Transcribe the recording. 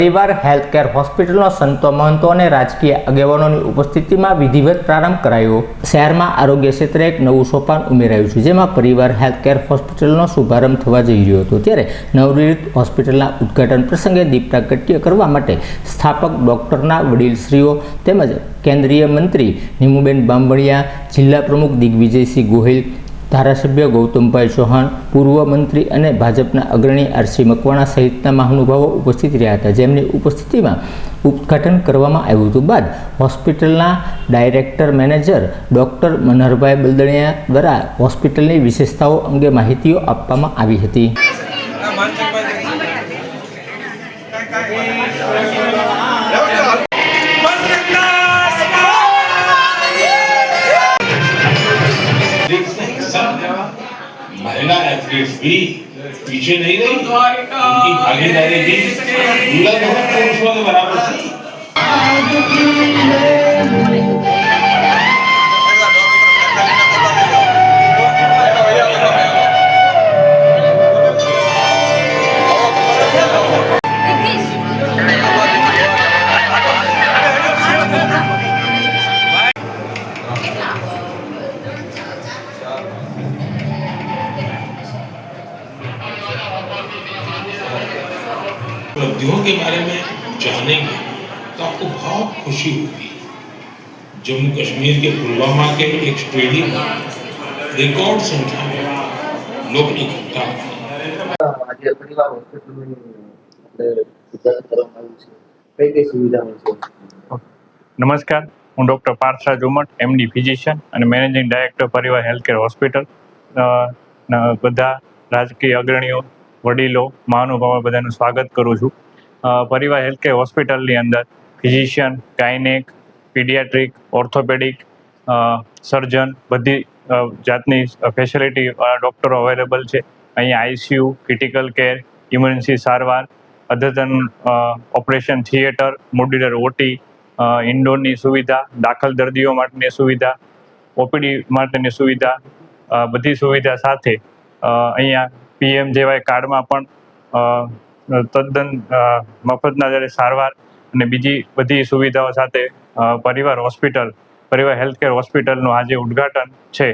પરિવાર હેલ્થકેર હોસ્પિટલનો સંતો, મહંતો અને રાજકીય આગેવાનોની ઉપસ્થિતિમાં વિધિવત પ્રારંભ કરાયો. શહેરમાં આરોગ્ય ક્ષેત્રે એક નવું સોપાન ઉમેરાયું છે, જેમાં પરિવાર હેલ્થકેર હોસ્પિટલનો શુભારંભ થવા જઈ રહ્યો હતો. ત્યારે નવનિર્મિત હોસ્પિટલના ઉદ્ઘાટન પ્રસંગે દીપ પ્રાગટ્ય કરવા માટે સ્થાપક, ડૉક્ટરના વડીલશ્રીઓ તેમજ કેન્દ્રીય મંત્રી નીમુબેન બાંભણિયા, જિલ્લા પ્રમુખ દિગ્વિજયસિંહ ગોહિલ ધારાસભ્ય ગૌતમભાઈ ચૌહાણ, પૂર્વ મંત્રી અને ભાજપના અગ્રણી આરસી મકવાણા સહિતના મહાનુભાવો ઉપસ્થિત રહ્યા હતા. જેમની ઉપસ્થિતિમાં ઉદ્ઘાટન કરવામાં આવ્યું હતું બાદ હોસ્પિટલના director manager doctor Manharbhai Baldaniya દ્વારા હોસ્પિટલની વિશેષતાઓ અંગે માહિતીઓ આપવામાં આવી હતી. एथलीट्स भी पीछे नहीं रही उनकी भागीदारी भी दूल्हा दुल्हन पुरुषों के बराबर थी उपलब्धियों के बारे में जानेंगे तो आपको बहुत खुशी होगी जम्मू कश्मीर के पुलवामा के एक स्टेडियम में रिकॉर्ड संख्या में लोग इकट्ठा हुए આજે પરિવાર હોસ્પિટલનું આપણે ઉદ્ઘાટન કરવામાં આવ્યું છે કઈ કઈ સુવિધા મળશે નમસ્કાર હું doctor Partharaj Umat MD physician અને managing director Parivar healthcare hospital અ, ન- બધા રાજકીય અગ્રણીઓ વડીલો, મહાનુભાવો, બધાનું સ્વાગત કરું છું. પરિવાર હેલ્થકેર હોસ્પિટલની અંદર physician gynaec paediatric orthopaedic surgeon બધી જાતની ફેસિલિટી ડૉક્ટરો અવેલેબલ છે. અહીંયા આઈસીયુ ક્રિટિકલ કેર ઇમરજન્સી સારવાર, અદ્યતન ઓપરેશન થિયેટર મોડ્યુલર ઓટી ઇન્ડોરની સુવિધા, દાખલ દર્દીઓ માટેની સુવિધા ઓપીડી માટેની સુવિધા બધી સુવિધા સાથે અહીંયા પીએમ જેવાય કાર્ડમાં પણ તદ્દન મફતના દરે સારવાર અને બીજી બધી સુવિધાઓ સાથે પરિવાર હોસ્પિટલ, પરિવાર હેલ્થકેર હોસ્પિટલનું આજે ઉદ્ઘાટન છે.